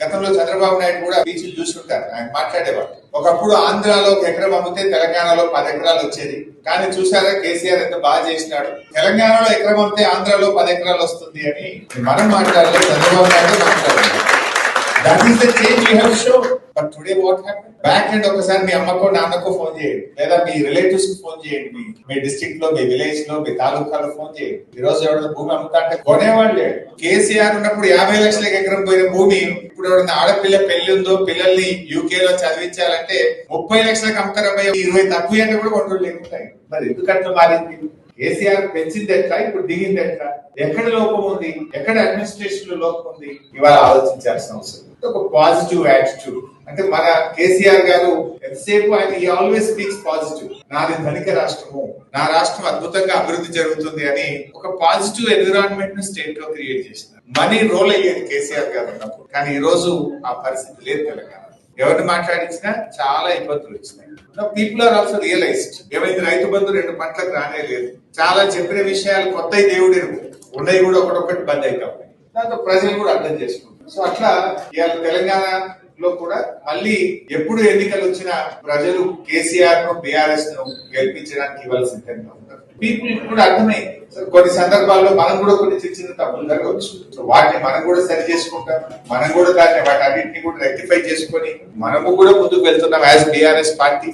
గతంలో చంద్రబాబు నాయుడు కూడా బీచ్లు చూసుకుంటారు. ఆయన మాట్లాడేవాడు ఒకప్పుడు ఆంధ్రాలో ఒక ఎకరం అమ్మితే తెలంగాణలో పది ఎకరాలు వచ్చేది. కానీ చూసారా కేసీఆర్ ఎంత బాగా చేసినాడు? తెలంగాణలో ఎకరం అమ్మితే ఆంధ్రాలో పది ఎకరాలు వస్తుంది అని మనం మాట్లాడలేదు చంద్రబాబు నాయుడు మాట్లాడలేదు. That is the change you have show but today what happen back end ఒకసారి మీ అమ్మకో నాన్నకో ఫోన్ చేయండి. లేదా మీ రిలేటివ్స్కి ఫోన్ చేయండి. మీ డిస్ట్రిక్ట్లో మీ విలేజ్లో మీ తాలూకాలో ఫోన్ చేయండి. ఈ రోజు ఎవరైనా భూమి అమ్ముతా అంటే కొనేవాళ్ళే కేసీఆర్ ఉన్నప్పుడు యాభై లక్షలకి ఎకరం పోయిన భూమి ఇప్పుడు ఎవరైనా ఆడపిల్ల పెళ్ళి ఉందో పిల్లల్ని యూకే లో చదివించాలంటే ముప్పై లక్షలకు అమ్ముతారా ఇరవై తక్కువ అంటే కూడా కొంటూ లేకుంటాయి. మరి ఎందుకంటే మారింది కేసీఆర్ పెంచింది ఎట్లా ఇప్పుడు దిగింది ఎట్లా ఎక్కడ లోపం ఉంది? ఎక్కడ అడ్మినిస్ట్రేషన్లో లోపం ఉంది? ఇవాళ ఆలోచించాల్సిన అవసరం. ఒక పాజిటివ్ యాటిట్యూడ్ అంటే మన కేసీఆర్ గారు ఎంతసేపు ఆయన ఈ ఆల్వేస్ స్పీక్స్ పాజిటివ్ నాది ధనిక రాష్ట్రము. నా రాష్ట్రం అద్భుతంగా అభివృద్ధి జరుగుతుంది అని ఒక పాజిటివ్ ఎన్విరాన్మెంట్ను స్టేట్లో క్రియేట్ చేసినారు. మనీ రోల్ అయ్యేది కేసీఆర్ గారు ఉన్నప్పుడు. కానీ ఈ రోజు ఆ పరిస్థితి లేదు తెలంగాణ ఎవరిని మాట్లాడించినా చాలా ఇబ్బందులు వచ్చినాయి. పీపుల్ ఆర్ ఆల్సో రియలైజ్డ్ ఏమైంది? రైతు బంధు రెండు పంటలకు రానే లేదు. చాలా చెప్పిన విషయాలు కొత్త దేవుడే ఉన్నాయి కూడా ఒకటొకటి బంద్ అవుతాయి దాంతో ప్రజలు కూడా అర్థం చేసుకుంటారు. సో అట్లా ఇవాళ లో కూడా మళ్ళీ ఎప్పుడు ఎన్నికలు వచ్చినా ప్రజలు కేసీఆర్ను బీఆర్ఎస్ను గెలిపించడానికి ఇవాళ సిద్ధంగా ఉంటారు. పీపుల్ కూడా అర్థమైంది సో కొన్ని సందర్భాల్లో మనం కూడా కొన్ని చిన్న చిన్న తప్పులు జరగవచ్చు. సో వాటిని మనం కూడా సరి చేసుకుంటాం. మనం కూడా దాన్ని వాటి అన్నింటినీ కూడా రెక్టిఫై చేసుకొని మనము కూడా ముందుకు వెళ్తున్నాం యాజ్ బీఆర్ఎస్ పార్టీ.